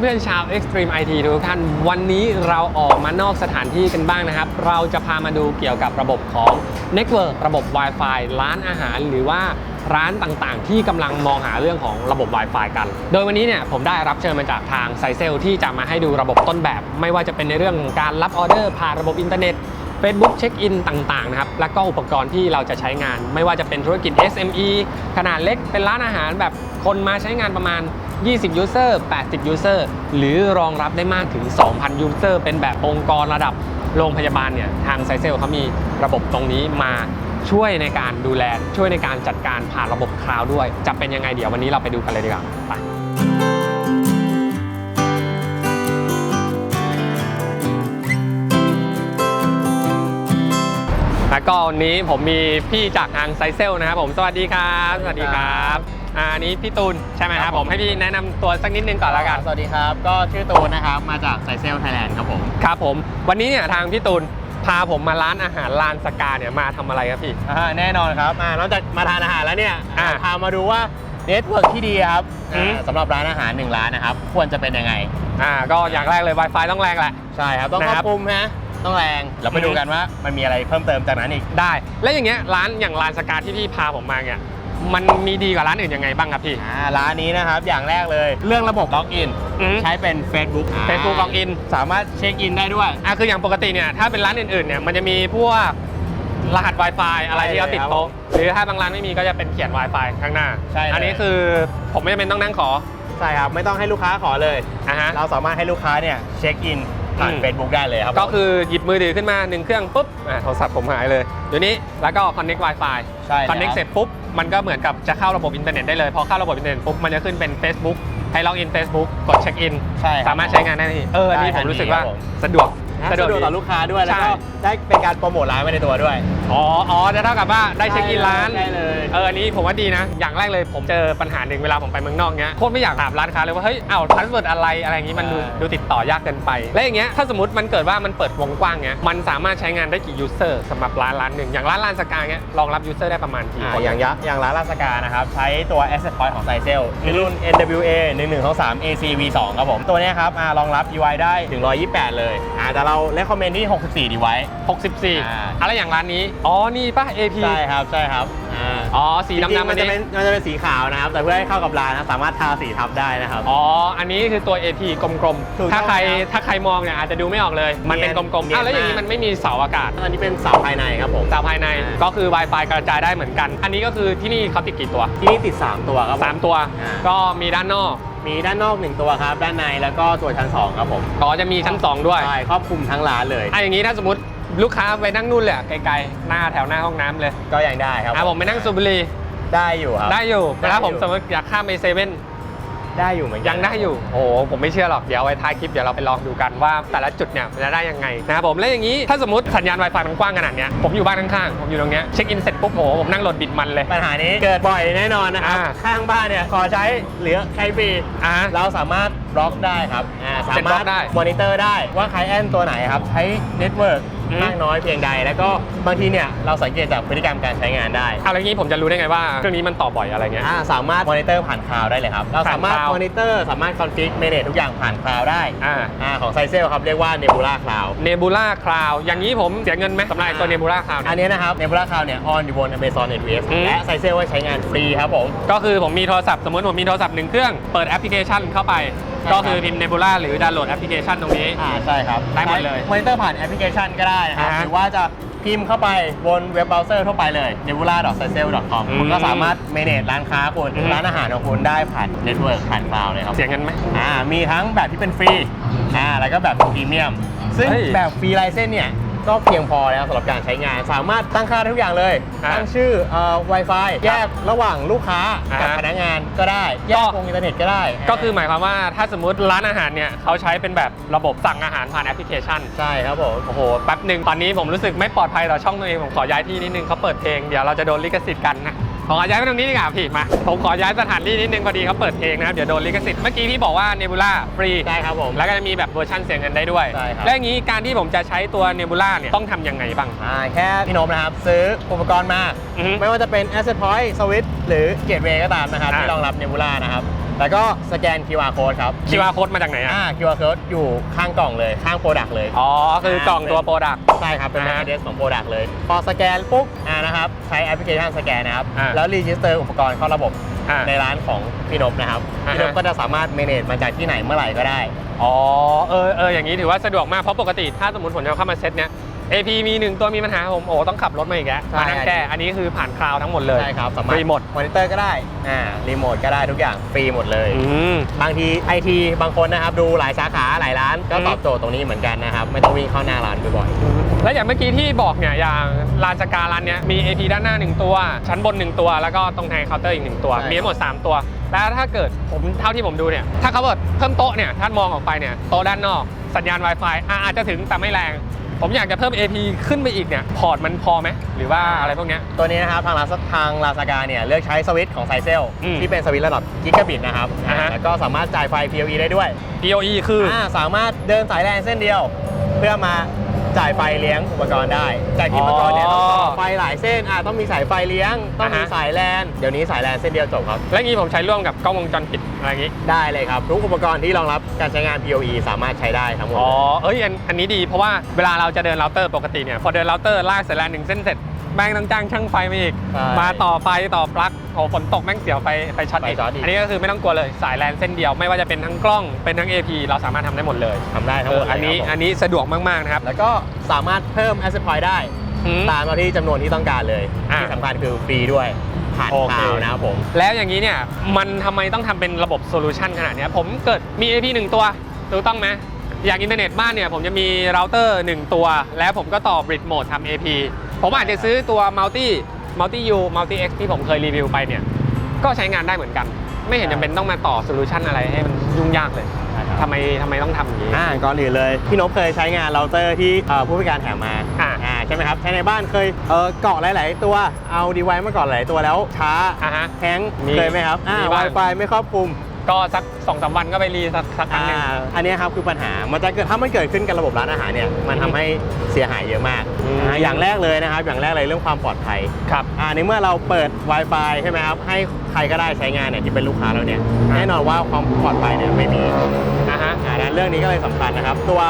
เพื่อนๆชาว Extreme IT ทุกท่าน วันนี้เราออกมานอกสถานที่กันบ้างนะครับ เราจะพามาดูเกี่ยวกับระบบของ Network ระบบ Wi-Fi ร้านอาหารหรือว่าร้านต่างๆ ที่กำลังมองหาเรื่องของระบบ Wi-Fi กัน โดยวันนี้เนี่ยผมได้รับเชิญมาจากทางไซเซลที่จะมาให้ดูระบบต้นแบบ ไม่ว่าจะเป็นในเรื่องของการรับออเดอร์ผ่านระบบอินเทอร์เน็ต Facebook เช็คอินต่างๆนะครับ แล้วก็อุปกรณ์ที่เราจะใช้งาน ไม่ว่าจะเป็นธุรกิจ SME ขนาดเล็กเป็นร้านอาหารแบบคนมาใช้งานประมาณ 20 user 80 user หรือรองรับได้มากถึง 2,000 user เป็นแบบองค์กรระดับโรงพยาบาลเนี่ยทางไซเซลเขามีระบบตรงนี้มาช่วยในการดูแลช่วยในการจัดการผ่านระบบคลาวด์ด้วย จะเป็นยังไงเดี๋ยววันนี้เราไปดูกันเลยดีกว่าไปแล้วก็วันนี้ผมมีพี่จากทางไซเซลนะครับผมสวัสดีครับ สวัสดีครับ อ่าอันนี้พี่ตูนใช่ไหมครับผมให้พี่แนะนำตัวสักนิดนึงก่อนแล้วกันสวัสดีครับ ก็ชื่อตูนนะครับ มาจากไซเซลไทยแลนด์ครับผม ครับผม วันนี้เนี่ยทางพี่ตูนพาผมมาร้านอาหารลานสกาเนี่ยมาทำอะไรครับพี่ อ่าแน่นอนครับอ่านอกจากมาทานอาหารแล้วเนี่ยอ่าพามาดูว่าเน็ตเวิร์กที่ดีครับอืม อ่าสำหรับร้านอาหารหนึ่งร้านนะครับ ควรจะเป็นยังไง อ่าก็อย่างแรกเลย Wi-Fi ต้องแรงแหละ ใช่ครับ ต้องนะคครรัอบบคลุมนะต้องแรง เราไปดูกันว่ามันมีอะไรเพิ่มเติมจากนั้นอีก ได้ แล้วอย่างเงี้ยร้านอย่างลานสกาที่พี่พาผมมาเนี่ย มันมีดีกว่าร้านอื่นยังไงบ้างครับพี่ อ่าร้านนี้นะครับอย่างแรกเลย เรื่องระบบล็อกอินอืม ใช้เป็น Facebook อ่า Facebook Login สามารถเช็คอินได้ด้วย อะคืออย่างปกติเนี่ยถ้าเป็นร้านอื่นๆเนี่ยมันจะมีพวกรหัส Wi-Fi อะไรที่เขาติดโต๊ะหรือถ้าบางร้านไม่มีก็จะเป็นเขียน Wi-Fi ข้างหน้า ใช่เลย อันนี้คือผมไม่จำเป็นต้องนั่งขอใช่ครับ ไม่ต้องให้ลูกค้าขอเลย อะฮะ เราสามารถให้ลูกค้าเนี่ยเช็คอิน ผ่านอืม Facebook ได้เลยครับก็คือหยิบมือถือขึ้นมาหนึ่งเครื่องปุ๊บอะโทรศัพท์ผมหายเลยเดี๋ยวนี้แล้วก็ connect Wi-Fi ใช่แล้ว connect เสร็จปุ๊บ มันก็เหมือนกับจะเข้าระบบอินเทอร์เน็ตได้เลย พอเข้าระบบอินเทอร์เน็ตปุ๊บ มันจะขึ้นเป็น Facebook ให้ล็อกอิน Facebook กดเช็คอิน ใช่ครับสามารถใช้งานได้ทันทีเอออันนี้ได้ผมรู้สึกว่าทันทีครับผม สะดวก สะดวกต่อลูกค้าด้วย แล้วก็ใช่ ได้เป็นการโปรโมทร้านไว้ในตัวด้วย อ๋ออ๋อจะเท่ากับว่าได้เช็คอินร้าน ได้เลย เอออันนี้ผมว่าดีนะ อย่างแรกเลยผมเจอปัญหาหนึ่งเวลาผมไปเมืองนอกเงี้ย โคตรไม่อยากถามร้านค้าเลยว่าเฮ้ยอ้าวพาสเวิร์ดอะไรอะไรอย่างงี้มันดูใช่ ดูติดต่อยากเกินไป และอย่างเงี้ยถ้าสมมติมันเกิดว่ามันเปิดวงกว้างเงี้ย มันสามารถใช้งานได้กี่ยูเซอร์สำหรับร้านร้านหนึ่ง อย่างร้านร้านสกาเงี้ยรองรับยูเซอร์ได้ประมาณกี่อ่าคน อย่างยะอย่างร้านลาสกานะครับ ใช้ตัว Asset Point ของไซเซลคือรุ่น NWA 1123 AC V2 ครับผม ตัวเนี้ยครับอ่ารองรับ UI ได้ถึง128 เลยอ่าแต่เรา recommend ที่ 64 device 64อ่าอะไรอย่างร้านนี้ อ๋อ นี่ป่ะ AP ใช่ครับใช่ครับอ่าอ๋อ สีจริงดำๆๆอัมันนจะนี้เป็นมันจะเป็นสีขาวนะครับ แต่เพื่อให้เข้ากับร้านนะสามารถทาสีทับได้นะครับ อ๋อ อันนี้คือตัว AP กลมถูกๆ ถ้าต้องใครครับถ้าใครมองเนี่ยอาจจะดูไม่ออกเลย มันเป็นเนีกยนลมๆเนียนอ้าวแล้วอย่างนี้มาก มันไม่มีเสาอากาศอันนี้เป็นเสาภายในครับผม เสาภายใน อ่า ก็คือ Wi-Fi กระจายได้เหมือนกัน อันนี้ก็คือที่นี่เขาติดกี่ตัว ที่นี่ติด 3 ตัวครับผม 3 ตัว อ่า ก็มีด้านนอก มีด้านนอก 1 ตัวครับ ด้านในแล้วก็ตัวชั้น 2 ครับผมก็จะมีชั้น 2 ด้วยใช่ครอบคลุมทั้งร้านเลยอะอย่างนี้ถ้าสมมติลูกค้าไปนั่งนู่นเลยอะไกลๆ หน้าแถวหน้าห้องน้ำเลยก็ยังได้ครับอะผมไปนั่งสูบบุหรี่ได้อยู่ครับ ได้อยู่ได้เวลาผมอยู่สมมติอยากข้ามไปเซเว่น ได้อยู่เหมือนกันยังได้อยู่โอ้โหผมไม่เชื่อหรอกเดี๋ยวไว้ท้ายคลิปเดี๋ยวเราไปลองดูกันว่าแต่ละจุดเนี่ยมันจะได้ยังไงนะครับผมแล้วอย่างนี้ถ้าสมมติสัญญาณ Wi-Fi มันกว้างขนาดเนี้ยผมอยู่บ้านข้างๆผมอยู่ตรงเนี้ยเช็คอินเสร็จปุ๊บโอ้โหผมนั่งโหลดบิดมันเลย ปัญหานี้เกิดบ่อยแน่นอนนะครับ อ่าข้างบ้านเนี่ยขอใช้เหลือใช้ฟรีอะเราสามารถบล็อกได้ครับอ่าสาเซ็นบล็มาอรกถได้ มอนิเตอร์ได้ว่าใครแอนตัวไหนครับ ใช้เน็ตเวิร์ก อืม มากน้อยเพียงใด แล้วก็บางทีเนี่ยเราสังเกตจากพฤติกรรมการใช้งานได้อะไรอย่างนี้ผมจะรู้ได้ไงว่าเครื่องนี้มันต่อบ่อยอะไรเงี้ย อ่าสามารถมอนิเตอร์ผ่านคลาวด์ได้เลยครับ เราสามารถผ่านคลาวด์มอนิเตอร์สามารถคอนฟิกเมเนจทุกอย่างผ่านคลาวด์ได้อ่าอ่าของไซเซลครับเรียกว่า Nebula Cloud เนบูล่าคลาวอย่างนี้ผมเสียเงินไหมสำหรับไอ้ตัวเนบูล่าคลาว อันนี้นะครับ Nebula Cloud เนี่ยออนอยู่บน Amazon AWS อืม และไซเซลว่าใช้งานฟรีครับผม ก็คือผมมีโทรศัพท์สมมติผมมีโทรศัพท์หนึ่งเครื่อง เปิดแอปพลิเคชันเข้าไปใช่ก็คือพิมพ์เนบูล่าหรือดาวน์โหลดแอปพลิเคชันตรงนี้ อ่าใช่ครับได้หมดเลยมอนิเตอร์ผ่านแอปพลิเคชันก็ได้นะครับ อ่าฮะหรือว่าจะพิมพ์เข้าไปบนเว็บเบราว์เซอร์ทั่วไปเลย nebula.sicel.com อืมคุณก็สามารถ manage ร้านค้าคุณอืม ร้านอาหารของคุณได้ผ่านเน็ตเวิร์กผ่านคลาวด์เลยครับ เสียเงินไหม อ่ามีทั้งแบบที่เป็นฟรีอ่าแล้วก็แบบพรีเมียม ซึ่งเฮ้ย แบบฟรีไลเซนเนี่ย ก็เพียงพอแล้วสำหรับการใช้งาน สามารถตั้งค่าได้ทุกอย่างเลย อ่าตั้งชื่อเอ่อ Wi-Fi แยกระหว่างลูกค้ากับอ่าฮะพนักงานก็ได้ แยกก็วงอินเทอร์เน็ตก็ได้ก็คือหมายความว่าถ้าสมมติร้านอาหารเนี่ยเขาใช้เป็นแบบระบบสั่งอาหารผ่านแอปพลิเคชัน ใช่ครับผม โอ้โห แป๊บหนึ่งตอนนี้ผมรู้สึกไม่ปลอดภัยต่อช่องตัวเอง ผมขอย้ายที่นิดนึงเขาเปิดเพลง เดี๋ยวเราจะโดนลิขสิทธิ์กันนะผม ขอย้ายไปตรงนี้ดีกว่าพี่มาผมขอย้ายสถานที่นิดนึงพอดีเขาเปิดเพลงนะครับเดี๋ยวโดนลิขสิทธิ์เมื่อกี้พี่บอกว่าเนบูล่าฟรีใช่ครับผมแล้วก็จะมีแบบเวอร์ชันเสียเงินได้ด้วย ใช่ครับ และอย่างนี้การที่ผมจะใช้ตัวเนบูล่าเนี่ยต้องทำยังไงบ้าง อ่าแค่พี่นมนะครับ ซื้ออุปกรณ์มา อือฮึไม่ว่าจะเป็น Asset Point Switch หรือ Gateway ก็ตามนะครับ อ่า ที่รองรับ Nebula นะครับ แล้วก็สแกน QR code ครับ QR code มาจากไหนอะ อ่า QR code อยู่ข้างกล่องเลยข้างโปรดักเลย อ๋อ คือกล่องตัวโปรดักต์ใช่ครับ เป็นอ่าแมฮะคเดสของโปรดักเลย พอสแกนปุ๊บอ่านะครับ ใช้แอปพลิเคชันสแกนนะครับ อ่า แล้วรีจิสเตอร์อุปกรณ์เข้าระบบอ่า ในร้านของพี่นพนะครับ อ่าฮะ พี่นพก็จะสามารถเมเนจมาจากที่ไหนเมื่อไหร่ก็ได้ อ๋อ เออเอออย่างนี้ถือว่าสะดวกมาก เพราะปกติถ้าสมมติผมจะเข้ามาเซตเนี้ย AP มีหนึ่งตัวมีปัญหาผมโอ้ต้องขับรถมาอีกแล้วใช่มานั่งแก้อันนี้คือผ่านคลาวด์ทั้งหมดเลยใช่ครับสามารถฟรีหมดมอนิเตอร์ก็ได้อ่ารีโมทก็ได้ทุกอย่างฟรีหมดเลยอืมบางทีไอทีบางคนนะครับดูหลายสาขาหลายร้านก็อืมตอบโจทย์ตรงนี้เหมือนกันนะครับไม่ต้องวิ่งเข้าหน้าร้านบ่อยแล้วอย่างเมื่อกี้ที่บอกเนี่ยอย่างลานสกาลานเนี้ยมี AP ด้านหน้า 1 ตัว ชั้นบน 1 ตัว แล้วก็ตรงแทนเคาน์เตอร์อีก 1 ตัว มีทั้งหมด 3 ตัว แล้วถ้าเกิดผมเท่าที่ผมดูเนี่ยถ้าเขาเปิดเพิ่มโต๊ะเนี่ยท่านมองออกไปเนี่ยโต๊ะด้านนอกสัญญาณ Wi-Fi อะอาจจะถึงแต่ไม่แรง ผมอยากจะเพิ่ม AP ขึ้นไปอีกเนี่ยพอร์ตมันพอไหมหรือว่าอะไรพวกเนี้ยๆตัวนี้นะครับทางร้านทางลาซากาเนี่ยเลือกใช้สวิตช์ของไซเซลอืมที่เป็นสวิตช์ระดับกิกะบิตนะครับอ่าฮะ แล้วก็สามารถจ่ายไฟ PoE ได้ด้วย PoE คือ อ่าสามารถเดินสายแลนเส้นเดียว เพื่อมา จ่ายไฟเลี้ยงอุปกรณ์ได้จากที่เมื่อก่อนเนี่ยต้องต่อไฟหลายเส้นอ่าต้องมีสายไฟเลี้ยง ต้องมีอ่าฮะ สายแลนเดี๋ยวนี้สายแลนเส้นเดียวจบครับ แล้วงี้ผมใช้ร่วมกับกล้องวงจรปิดอะไรอย่างงี้ ได้เลยครับทุกอุปกรณ์ที่รองรับการใช้งาน PoE สามารถใช้ได้ทั้งหมดอ๋อเลยเอ้ยอันอันนี้ดีเพราะว่าเวลาเราจะเดินเราเตอร์ปกติเนี่ย พอเดินเราเตอร์ลากสายแลนหนึ่งเส้นเสร็จ แม่งต้องจ้างช่างไฟมาอีก ใช่มาต่อไฟต่อปลั๊กโอ้ฝนตกแม่งเสียวไฟไฟช็อตไฟอีกช็อตอีก อันนี้ก็คือไม่ต้องกลัวเลยสายแลนเส้นเดียวไม่ว่าจะเป็นทั้งกล้องเป็นทั้ง AP เราสามารถทำได้หมดเลยทำได้ทั้งเอหมอดเลยอันนี้ครับผมอันนี้สะดวกมากๆนะครับแล้วก็สามารถเพิ่ม Asset Point ได้ อืม ตามเราที่จำนวนที่ต้องการเลย อ่าที่สำคัญคือฟรีด้วย ผ่านโอเคคลาวด์นะครับผม แล้วอย่างนี้เนี่ยมันทำไมต้องทำเป็นระบบโซลูชันขนาดเนี้ยผมเกิดมี AP หนึ่งตัวถูกต้องไหมอย่างอินเทอร์เน็ตบ้านเนี่ยผมจะมีเราเตอร์หนึ่งตัว แล้วผมก็ต่อบริดโหมดทำ AP ผมอาจจะซื้อตัว Multi Multi U Multi X ที่ผมเคยรีวิวไปเนี่ย ก็ใช้งานได้เหมือนกัน ไม่เห็นจำเป็นต้องมาต่อโซลูชันอะไรให้มันยุ่งยากเลยทำไมทำไมต้องทำอย่างนี้ อ่าก่อนอื่นเลย พี่นพเคยใช้งานเราเตอร์ที่เอ่อผู้พิการแถมมาอ่าอ่าใช่ไหมครับใช้ในบ้านเคยเออเกาะหลาย ๆ ตัวเอาดีไวมาเกาะหลายตัวแล้วช้าอะฮะแฮงก์มีเคยไหมครับอ่ามีบ้าง Wi-Fi ไม่ครอบคลุม ก็สักสองสามวันก็ไปรีสักสักครั้งหนึงอ่าอันเนี้ยครับคือปัญหา มันจะเกิดถ้ามันเกิดขึ้นกับระบบร้านอาหารเนี่ย มันทำให้เสียหายเยอะมากอืม อ่าอย่างแรกเลยนะครับ อย่างแรกเลยเรื่องความปลอดภัยครับ อ่าในเมื่อเราเปิด Wi-Fi ใช่ไหมครับ ให้ใครก็ได้ใช้งานเนี่ยที่เป็นลูกค้าเราเนี่ยอ่าแน่นอนว่าความปลอดภัยเนี่ยไม่มีอะฮะอ่าดังนั้นเรื่องนี้ก็เลยสำคัญนะครับ ตัว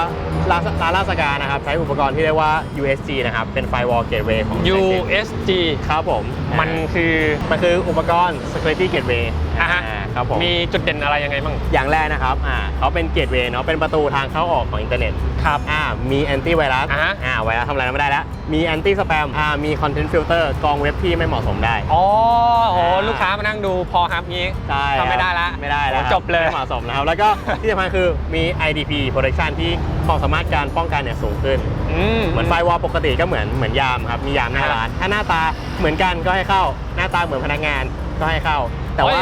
ร้านร้านราชการนะครับ ใช้อุปกรณ์ที่เรียกว่า USG นะครับ เป็น Firewall Gateway ของ USG ครับผมมันคือ มันคืออุปกรณ์ Security Gateway อ่าฮะ ครับผม มีจุดเด่นอะไรยังไงบ้าง อย่างแรกนะครับ อ่าเขาเป็นเกตเวย์เนาะ เป็นประตูทางเข้าออกของอินเทอร์เน็ต ครับ อ่า มีแอนตี้ไวรัส อ่าฮะ อ่า ไวรัสทำอะไรไม่ได้แล้ว มีแอนตี้สแปม อ่า มีคอนเทนต์ฟิลเตอร์กรองเว็บที่ไม่เหมาะสมได้ อ๋อโอ้อ่า ลูกค้ามานั่งดูพอฮับงี้ใช่ทำไม่ได้ละไม่ได้แล้วโอ้จบเลยไม่เหมาะสมนะครับ แล้วก็ ที่สำคัญคือมี IDP protection ที่ความสามารถการป้องกันเนี่ยสูงขึ้น อืม เหมือนไฟวอลปกติก็เหมือนเหมือนยามครับ มียามหน้าร้าน ถ้าหน้าตาเหมือนกันก็ให้เข้า หน้าตาเหมือนพนักงานก็ให้เข้า แต่ว่า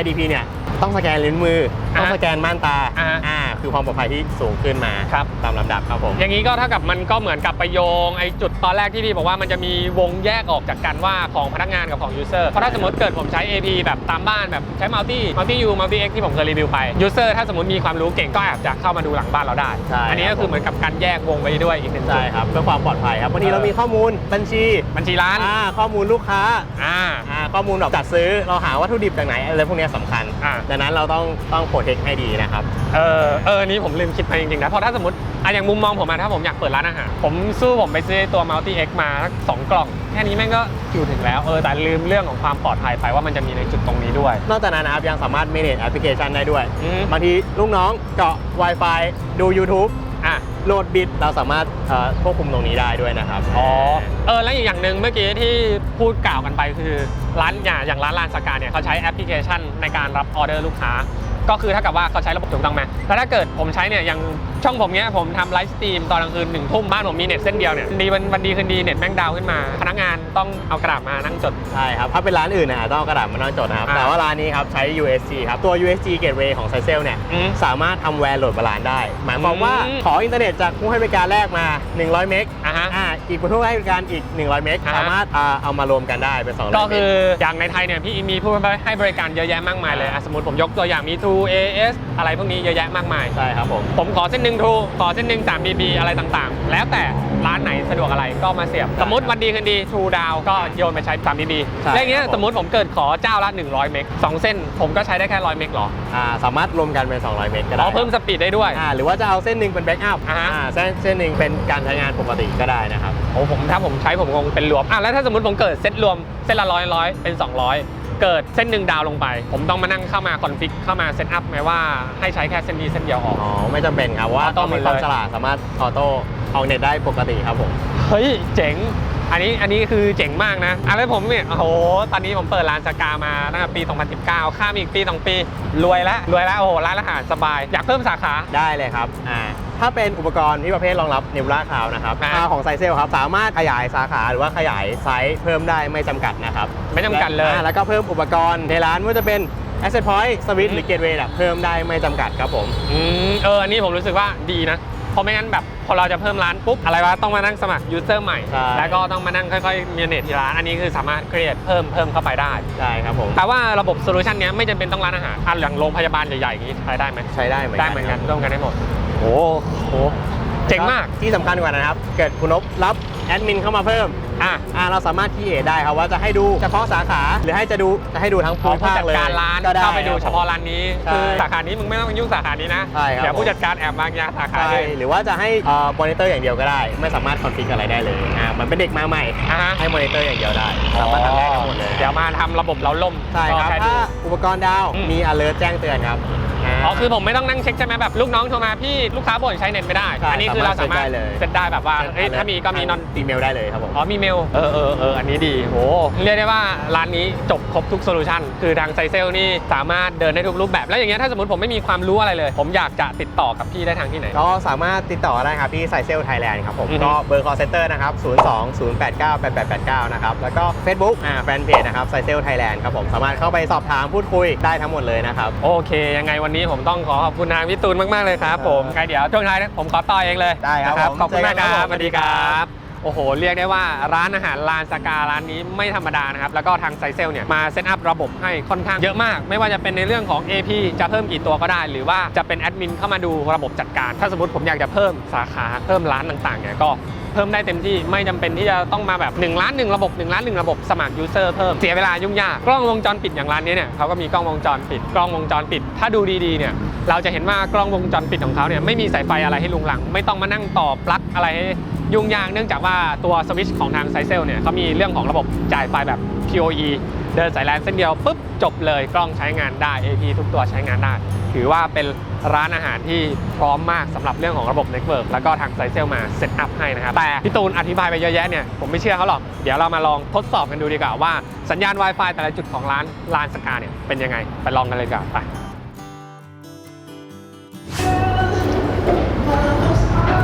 IDP เนี่ย ต้องสแกนลิ้นมือ ต้องอ่าสแกนม่านตาอ่าอ่าคือความปลอดภัยที่สูงขึ้นมาครับ ตามลำดับครับผม อย่างนี้ก็เท่ากับมันก็เหมือนกับไปโยงไอ้จุดตอนแรกที่พี่บอกว่ามันจะมีวงแยกออกจากกันว่าของพนักงานกับของยูเซอร์เพราะถ้าสมมติเกิดผมใช้ AP แบบตามบ้านแบบใช้ Multi Multi U Multi X ที่ผมเคยรีวิวไปยูเซอร์ถ้าสมมติมีความรู้เก่งก็อาจจะเข้ามาดูหลังบ้านเราได้ ใช่อันนี้ก็คือเหมือนกับการแยกวงไปด้วยอีกหนึ่งจุใช่ดครับเพื่อความปลอดภัยครับวันนี้เรามีข้อมูลบัญชีบัญชีร้าน อ่าข้อมูลลูกค้าอ่าอ่าข้อมูลแบบจัดซื้อเราหาวัตถุดิบจากไหนอะไรพวกเนี้ยสำคัญ อ่าดังนั้นเราต้องต้องโปรเทคให้ดีนะครับ เออเออนี่ผมลืมคิดไปจริงๆนะเพราะถ้าสมมติอะอย่างมุมมองผมอะถ้าผมอยากเปิดร้านอาหารผมสู้ผมไปซื้อตัว Multi X มาสักสองกล่อง แค่นี้แม่งก็อยู่ถึงแล้วเออแต่ลืมเรื่องของความปลอดภัยไปว่ามันจะมีในจุดตรงนี้ด้วย นอกจากนั้นนะครับยังสามารถ manage แอปพลิเคชันได้ด้วยอืมบางทีลูกน้องเกาะ Wi-Fi ดู YouTube อะ โหลดบิตเราสามารถเอ่อควบคุมตรงนี้ได้ด้วยนะครับอ๋อ เออ แล้วอีกอย่างหนึ่งเมื่อกี้ที่พูดกล่าวกันไปคือร้านอย่างอย่างร้านลานสกาเนี่ยเขาใช้แอปพลิเคชันในการรับออเดอร์ลูกค้า ก็คือเท่ากับว่าเขาใช้ระบบถูกต้องไหมแล้วถ้าเกิดผมใช้เนี่ยอย่างช่องผมเนี้ยผมทำไลฟ์สตรีมตอนกลางคืนหนึ่งทุ่มบ้านผมมีเน็ตเส้นเดียวเนี่ยดีวันวันดีคืนดีเน็ตแม่งดาวน์ขึ้นมา พนักงานต้องเอากระดาษมานั่งจด ใช่ครับ ถ้าเป็นร้านอื่นนะต้องเอากระดาษมานั่งจดนะครับ อ่าแต่ว่าร้านนี้ครับ ใช้ USG ครับ ตัว USG Gateway ของ s i เซลเนี่ย อืมสามารถทำแวร์โหลดบาลานได้ หมายความว่าอืม ขออินเทอร์เน็ตจากผู้ให้บริการแรกมา 100 เมกอะฮะ อ่าอีกผู้ให้บริการอีก 100 เมกอ่าฮะ สามารถอ่าเอามารวมกันได้เป็น200ก็เมคืกออย่างในไทยเนี่ยพี่มีผู้ให้บริการเยอะแยะมากมายเลยอะสมมติผมยกตัวอย่างมีทู True AS อะไรพวกนี้เยอะแยะมากมาย ใช่ครับผม ผมขอเส้นหนึ่ง True ขอเส้นหนึ่ง 3BB อะไรต่างๆ แล้วแต่ร้านไหนสะดวกอะไรก็มาเสียบ สมมติวันดีคืนดี True ดาวก็โยนไปใช้ 3BB ใช่แล้วอย่างเงี้ยครับผม สมมติผมเกิดขอเจ้าละ 100 เมกสองเส้น ผมก็ใช้ได้แค่ 100 เมกเหรออ่าสามารถรวมกันเป็น 200 เมตรก็อ๋ได้อเพิ่มสปีดได้ด้วย อ่าหรือว่าจะเอาเส้นหนึ่งเป็นแบ็กอัพอ่าฮะ เส้นเส้นหนึ่งเป็นการใช้งานปกติก็ได้นะครับ โอ้ผมถ้าผมใช้ผมคงเป็นรวมอะแล้วถ้าสมมติผมเกิดเซตรวมเส้นละร้อยร้อยเป็น 200 เกิดเส้นหนึ่งดาวลงไป ผมต้องมานั่งเข้ามาคอนฟิกเข้ามาเซตอัพไหมว่าให้ใช้แค่เส้นนี้เส้นเดียวออก อ๋อ ไม่จำเป็นครับว่าออโต้ต้องมีความหมดเลยฉลาดสามารถออโต้เอาเน็ตได้ปกติครับผม เฮ้ย เจ๋งอันนี้อันนี้คือเจ๋งมากนะอะแล้วผมเนี่ยโอ้โห ตอนนี้ผมเปิดร้านสกามาตั้งแต่ปี 2019 ข้ามอีกปี 2 ปี รวยแล้วรวยแล้วโอ้โห ร้านอาหารสบาย อยากเพิ่มสาขาได้เลยครับ อ่า ถ้าเป็นอุปกรณ์ที่ประเภทรองรับนิวราคาวนะครับอ่าอ่าของไซเซลครับสามารถขยายสาขาหรือว่าขยายไซส์เพิ่มได้ไม่จำกัดนะครับไม่จำกัดเลยอ่าแล้วก็เพิ่มอุปกรณ์ในร้านไม่ว่าจะเป็น Asset Point Switch หรือ Gateway อะเพิ่มได้ไม่จำกัดครับผมอืมเอออันนี้ผมรู้สึกว่าดีนะเพราะไม่งั้นแบบพอเราจะเพิ่มร้านปุ๊บอะไรวะต้องมานั่งสมัครยูเซอร์ใหม่ใช่แล้วก็ต้องมานั่งค่อยๆมีเนตที่ร้านอันนี้คือสามารถ create เพิ่มเพิ่มเข้าไปได้ได้ครับผมแต่ว่าระบบโซลูชันเนี้ยไม่จำเป็นต้องร้านอาหารอะอย่างโรงพยาบาลใหญ่ๆอย่างนี้ใช้ได้ไหมใช้ได้เหมือนกันได้เหมือนกันครับร่วมกันได้หมด โอ้โหเจ๋งมากที่สำคัญกว่านะครับ เกิดคุณนบรับแอดมินเข้ามาเพิ่มอะอ่าเราสามารถคีเอทได้ครับว่าจะให้ดูเฉพาะสาขาหรือให้จะดูจะให้ดูทั้งพภูอมิผู้ภาคจัดเลยการร้านก็ได้เข้าไปดูคบเฉพาะร้านนี้ใช่คือสาขานี้มึงไม่ต้องยุ่งสาขานี้นะใช่ครับเดี๋ยวผมผู้จัดการแอบมางยาสาขาใช่เลยหรือว่าจะให้มอนิเตอร์อย่างเดียวก็ได้ ไม่สามารถคอนฟิกอะไรได้เลยอ่ามันเป็นเด็กมาใหม่อ่าฮะให้มอนิเตอร์อย่างเดียวได้สามารถทำได้ทั้งหมดเลยเดี๋ยวมาทำระบบเราล่มใช่ครับก็แดูถ้าอุปกรณ์ดาวอืมมี alert แจ้งเตือนครับา อ๋อคือผมไม่ต้องนั่งเช็คใช่ไหมแบบลูกน้องโทรมาพี่ลูกค้าบ่นใช้เน็ตไม่ได้ ใช่อันนี้คือเราสามารถสามารถเซ็ตได้เลยเซ็ตได้แบบว่าเฮ้ยถ้ามีก็มีนอน อีเมลได้เลยครับผม อ๋อมีเมล เออเออเอออันนี้ดีโหเรียกได้ว่าร้านนี้จบครบทุกโซลูชันคือทางไซเซลนี่สามารถเดินได้ทุกรูปแบบ แล้วอย่างเงี้ยถ้าสมมติผมไม่มีความรู้อะไรเลย ผมอยากจะติดต่อกับพี่ได้ทางที่ไหน ก็สามารถติดต่อได้ครับที่ไซเซลไทยแลนด์ครับผม อือฮึก็เบอร์ call center นะครับ 02 089 8889 นะครับ แล้วก็ Facebook อ่าแฟนเพจนะครับไซเซลไทยแลนด์ครับผม สามารถเข้าไปสอบถามพูดคุยได้ทั้งหมดเลยนะครับ โอเค ยังไงวันนี้ผมต้องขอขอบคุณทางพี่ตูนมาก ๆ เลยครับผมไงเดี๋ยวช่วงท้ายนะผมขอต่อเองเลยได้ครับนะผมขอบคุณมากคเจอกันครัรับบสวัสดีครับโอ้โห เรียกได้ว่าร้านอาหารลานสการ้านนี้ไม่ธรรมดานะครับ แล้วก็ทางไซเซลเนี่ย มาเซตอัพระบบให้ค่อนข้างเยอะมาก ไม่ว่าจะเป็นในเรื่องของ AP จะเพิ่มกี่ตัวก็ได้ หรือว่าจะเป็นแอดมินเข้ามาดูระบบจัดการ ถ้าสมมติผมอยากจะเพิ่มสาขาเพิ่มร้านต่างๆเนี่ยก็ เพิ่มได้เต็มที่ไม่จำเป็นที่จะต้องมาแบบ1ล้าน1ระบบ1ล้าน1ระบบสมัครยูเซอร์เพิ่มเสียเวลายุ่งยากกล้องวงจรปิดอย่างร้านนี้เนี่ยเขาก็มีกล้องวงจรปิดกล้องวงจรปิด ถ้าดูดีๆเนี่ยเราจะเห็นว่ากล้องวงจรปิดของเขาเนี่ยไม่มีสายไฟอะไรให้ลุงหลัง ไม่ต้องมานั่งต่อปลั๊กอะไรให้ยุ่งยากเนื่องจากว่าตัวสวิตช์ของทางไซเซลเนี่ยเขามีเรื่องของระบบจ่ายไฟแบบ PoE เดินสายแลนเส้นเดียวปุ๊บจบเลยกล้องใช้งานได้ AP ทุกตัวใช้งานได้ ถือว่าเป็นร้านอาหารที่พร้อมมากสำหรับเรื่องของระบบเน็ตเวิร์กแล้วก็ทางไซเซลมาเซตอัพให้นะครับ แต่พี่ตูนอธิบายไปเยอะแยะเนี่ยผมไม่เชื่อเขาหรอก เดี๋ยวเรามาลองทดสอบกันดูดีกว่าว่าสัญญาณ Wi-Fi แต่ละจุดของร้านลานสกาเนี่ยเป็นยังไง ไปลองกันเลยดีกว่าไป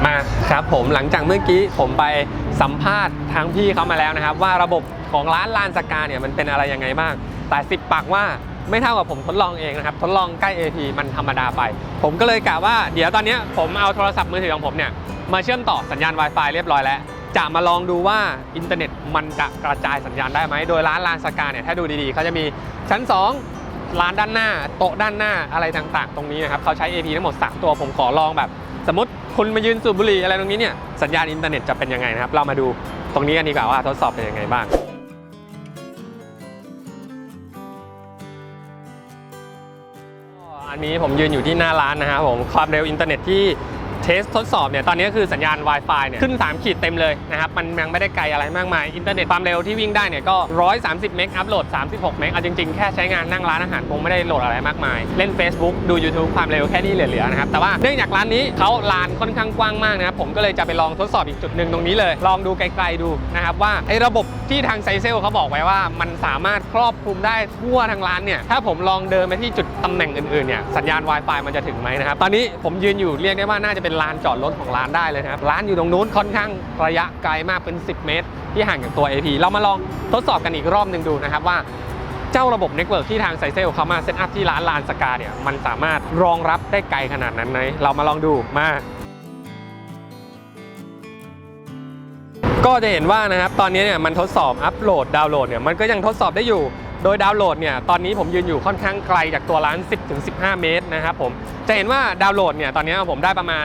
มาครับผมหลังจากเมื่อกี้ผมไปสัมภาษณ์ทางพี่เขามาแล้วนะครับ ว่าระบบ ของร้านลานสกาเนี่ยมันเป็นอะไรยังไงบ้าง แต่สิบปากว่าไม่เท่ากับผมทดลองเองนะครับ ทดลองใกล้ AP มันธรรมดาไป ผมก็เลยกะว่าเดี๋ยวตอนนี้ผมเอาโทรศัพท์มือถือของผมเนี่ยมาเชื่อมต่อสัญญาณ Wi-Fi เรียบร้อยแล้ว จะมาลองดูว่าอินเทอร์เน็ตมันจะกระจายสัญญาณได้ไหม โดยร้านลานสกาเนี่ยถ้าดูดีๆเขาจะมีชั้น 2 ร้านด้านหน้า โต๊ะด้านหน้าอะไรต่างๆ ตรงนี้นะครับเขาใช้ AP ทั้งหมด 3 ตัวผมขอลองแบบ สมมติคุณมายืนสูบบุหรี่อะไรตรงนี้เนี่ยสัญญาณอินเทอร์เน็ตจะเป็นยังไงนะครับเรามาดูตรงนี้กันดีกว่าว่าทดสอบเป็นยังไงบ้างันนี้ผมยืนอยู่ที่หน้าร้านนะครับผมความเร็วอินเทอร์เน็ตที่ เทสทดสอบเนี่ยตอนนี้คือสัญญาณ Wi-Fi เนี่ยขึ้น 3 ขีดเต็มเลยนะครับ มันยังไม่ได้ไกลอะไรมากมาย อินเทอร์เน็ตความเร็วที่วิ่งได้เนี่ยก็ 130 เมกอัพโหลด 36 เมกเอาจริงๆ แค่ใช้งานนั่งร้านอาหารคงไม่ได้โหลดอะไรมากมาย เล่น Facebook ดู YouTube ความเร็วแค่นี้เหลือๆนะครับ แต่ว่าเนื่องจากร้านนี้เขาลานค่อนข้างกว้างมากนะครับผมก็เลยจะไปลองทดสอบอีกจุดหนึ่งตรงนี้เลย ลองดูไกลๆดูนะครับว่าไอ้ระบบที่ทางไซเซลเขาบอกไว้ว่า มันสามารถครอบคลุมได้ทั่วทางร้านเนี่ยถ้าผมลองเดินไปที่จุดตำแหน่งอื่นๆเนี่ยสัญญาณ Wi-Fi มันจะถึงไหมนะครับตอนนี้ผมยืนอยู่เรียกได้ว่าน่าจะเป็นลานจอดรถของร้านได้เลยนะครับ ร้านอยู่ตรงนู้นค่อนข้างระยะไกลมากเป็น 10 เมตร ที่ห่างจากตัว AP เรามาลองทดสอบกันอีกรอบหนึ่งดูนะครับว่าเจ้าระบบเน็ตเวิร์กที่ทางไซเซลเขามาเซตอัพที่ร้านลานสกาเนี่ยมันสามารถรองรับได้ไกลขนาดนั้นไหมเรามาลองดูมาก็จะเห็นว่านะครับตอนนี้เนี่ยมันทดสอบอัปโหลดดาวน์โหลดเนี่ยมันก็ยังทดสอบได้อยู่ โดยดาวน์โหลดเนี่ยตอนนี้ผมยืนอยู่ค่อนข้างไกลจากตัวร้าน 10-15 เมตรนะครับผมจะเห็นว่าดาวน์โหลดเนี่ยตอนนี้ผมได้ประมาณ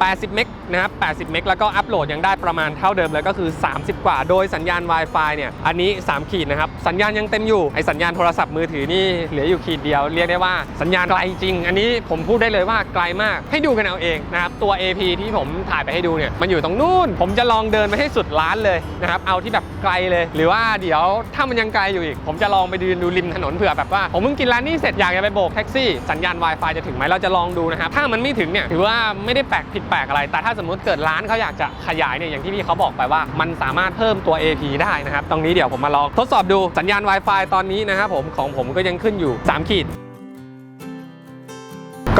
80 เมก นะครับ 80 เมกแล้วก็อัปโหลดยังได้ประมาณเท่าเดิมเลยก็คือ 30 กว่า โดยสัญญาณ Wi-Fi เนี่ย อันนี้ 3 ขีดนะครับ สัญญาณยังเต็มอยู่ ไอสัญญาณโทรศัพท์มือถือนี่เหลืออยู่ขีดเดียว เรียกได้ว่าสัญญาณไกลจริง อันนี้ผมพูดได้เลยว่าไกลมาก ให้ดูกันเอาเองนะครับ ตัว AP ที่ผมถ่ายไปให้ดูเนี่ย มันอยู่ตรงนู้นผมจะลองเดินไปให้สุดร้านเลยนะครับ เอาที่แบบไกลเลย หรือว่าเดี๋ยวถ้ามันยังไกลอยู่อีก ผมจะลองไปยืนดูริมถนนเผื่อแบบว่า ผมเพิ่งกินร้านนี้เสร็จอยากจะไปโบกแท็กซี่ สัญญาณ Wi-Fi จะถึงไหมเราจะลองดูนะครับ ถ้ามันไม่ถึงเนี่ยถือว่าไม่ได้แปลกผิดแปลกอะไรแต่ถ้าสมมติเกิดร้านเขาอยากจะขยายเนี่ยอย่างที่พี่เขาบอกไปว่า มันสามารถเพิ่มตัว AP ได้นะครับ ตรงนี้เดี๋ยวผมมาลองทดสอบดูสัญญาณ Wi-Fi ตอนนี้นะครับผมของผมก็ยังขึ้นอยู่ 3 ขีด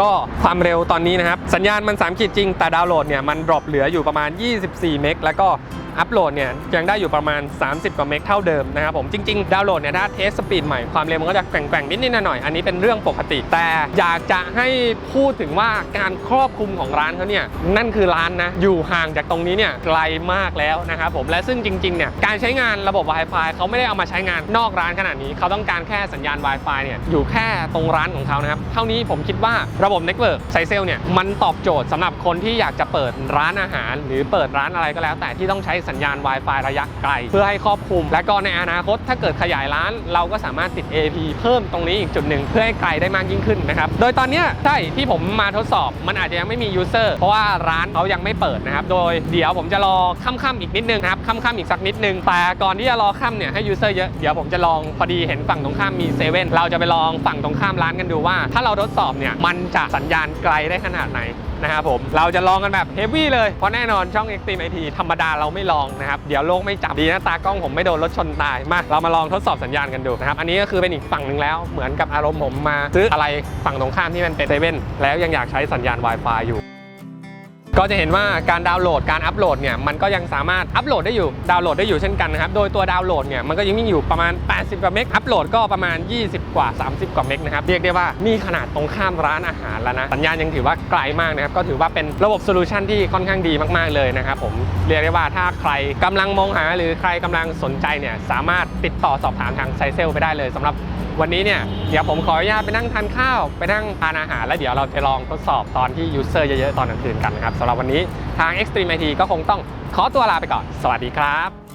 ก็ความเร็วตอนนี้นะครับ สัญญาณมัน 3 ขีดจริง แต่ดาวน์โหลดเนี่ย มันดรอปเหลืออยู่ประมาณ 24 เมกแล้วก็ อัปโหลดเนี่ยยังได้อยู่ประมาณ 30 กว่าเมกเท่าเดิมนะครับผมจริง ๆ ดาวน์โหลดเนี่ยถ้าเทสสปีดใหม่ความเร็วมันก็จะแกว่งๆนิดๆหน่อยๆอันนี้เป็นเรื่องปกติ แต่อยากจะให้พูดถึงว่าการครอบคลุมของร้านเขาเนี่ยนั่นคือร้านนะอยู่ห่างจากตรงนี้เนี่ยไกลมากแล้วนะครับผมและซึ่งจริงๆเนี่ยการใช้งานระบบ Wi-Fi เขาไม่ได้เอามาใช้งานนอกร้านขนาดนี้เขาต้องการแค่สัญญาณ Wi-Fi เนี่ยอยู่แค่ตรงร้านของเขานะครับเท่านี้ผมคิดว่าระบบ Network ไซเซลเนี่ยมันตอบโจทย์สำหรับคนที่อยากจะเปิดร้านอาหาร หรือเปิดร้านอะไรก็แล้ว แต่ที่ต้องใช้สัญญาณ Wi-Fi ระยะไกล เพื่อให้ครอบคลุม และก็ในอนาคตถ้าเกิดขยายร้าน เราก็สามารถติด AP เพิ่มตรงนี้อีกจุดหนึ่งเพื่อให้ไกลได้มากยิ่งขึ้นนะครับ โดยตอนนี้ใช่ที่ผมมาทดสอบมันอาจจะยังไม่มียูเซอร์เพราะว่าร้านเขายังไม่เปิดนะครับ โดยเดี๋ยวผมจะรอค่ำๆอีกนิดนึงครับค่ำๆอีกสักนิดนึงแต่ก่อนที่จะรอค่ำเนี่ยให้ยูเซอร์เยอะเดี๋ยวผมจะลองพอดีเห็นฝั่งตรงข้ามมีเซเว่นเราจะไปลองฝั่งตรงข้ามร้านกันดูว่า ถ้าเราทดสอบเนี่ยมันจะสัญญาณไกลได้ขนาดไหนนะครับผม เราจะลองกันแบบเฮฟวี่เลย เพราะแน่นอนช่อง Extreme IT ธรรมดาเราไม่ลองนะครับ เดี๋ยวโลกไม่จับ ดีนะตากล้องผมไม่โดนรถชนตาย มา เรามาลองทดสอบสัญญาณกันดูนะครับ อันนี้ก็คือเป็นอีกฝั่งหนึ่งแล้ว เหมือนกับอารมณ์ผมมาซื้ออะไรฝั่งตรงข้ามที่มันเป็นเซเว่นแล้วยังอยากใช้สัญญาณ Wi-Fi อยู่ ก็จะเห็นว่าการดาวน์โหลดการอัปโหลดเนี่ยมันก็ยังสามารถอัปโหลดได้อยู่ดาวน์โหลดได้อยู่เช่นกันนะครับโดยตัวดาวน์โหลดเนี่ยมันก็ยังมีอยู่ประมาณ 80 กว่าเมกอัปโหลดก็ประมาณ 20 กว่า 30 กว่าเมกนะครับเรียกได้ว่านี่ขนาดตรงข้ามร้านอาหารแล้วนะสัญญาณยังถือว่าไกลมากนะครับก็ถือว่าเป็นระบบโซลูชันที่ค่อนข้างดีมากๆเลยนะครับผมเรียกได้ว่าถ้าใครกำลังมองหาหรือใครกำลังสนใจเนี่ยสามารถติดต่อสอบถามทางไซเซลไปได้เลยสำหรับ วันนี้เนี่ยเดี๋ยวผมขออนุญาตไปนั่งทานข้าว ไปนั่งทานอาหาร แล้วเดี๋ยวเราจะลองทดสอบตอนที่ยูเซอร์เยอะๆตอนกลางคืนกันนะครับสำหรับวันนี้ทาง Extreme IT ก็คงต้องขอตัวลาไปก่อน สวัสดีครับ